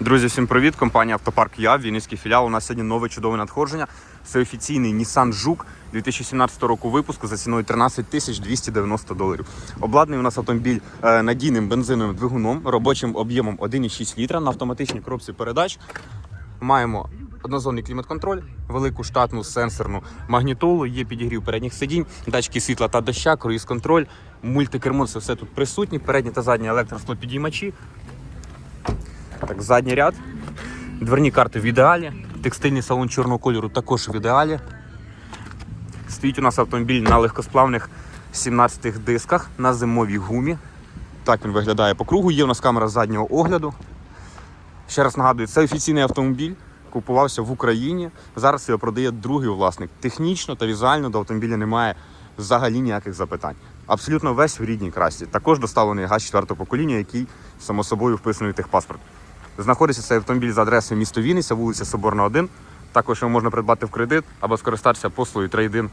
Друзі, всім привіт! Компанія Автопарк Я, Вінницький філіал. У нас сьогодні нове чудове надходження. Це офіційний Nissan Жук 2017 року випуску за ціною 13 тисяч 290 доларів. Обладнаний у нас автомобіль е, надійним бензиновим двигуном, робочим об'ємом 1,6 літра на автоматичній коробці передач. Маємо однозонний клімат-контроль, велику штатну сенсорну магнітолу, є підігрів передніх сидінь, датчики світла та доща, круїз-контроль, мультикермо, це все тут присутні, передні та задні електросклопідіймачі. Так, задній ряд. Дверні карти в ідеалі. Текстильний салон чорного кольору також в ідеалі. Стоїть у нас автомобіль на легкосплавних 17 дисках на зимовій гумі. Так він виглядає по кругу. Є у нас камера заднього огляду. Ще раз нагадую, це офіційний автомобіль. Купувався в Україні. Зараз його продає другий власник. Технічно та візуально до автомобіля немає взагалі ніяких запитань. Абсолютно весь в рідній красі. Також доставлений газ 4 покоління, який само собою вписаний в техпаспорт. Знаходиться цей автомобіль за адресою місто Вінниця, вулиця Соборна 1. Також його можна придбати в кредит або скористатися послугою трейдин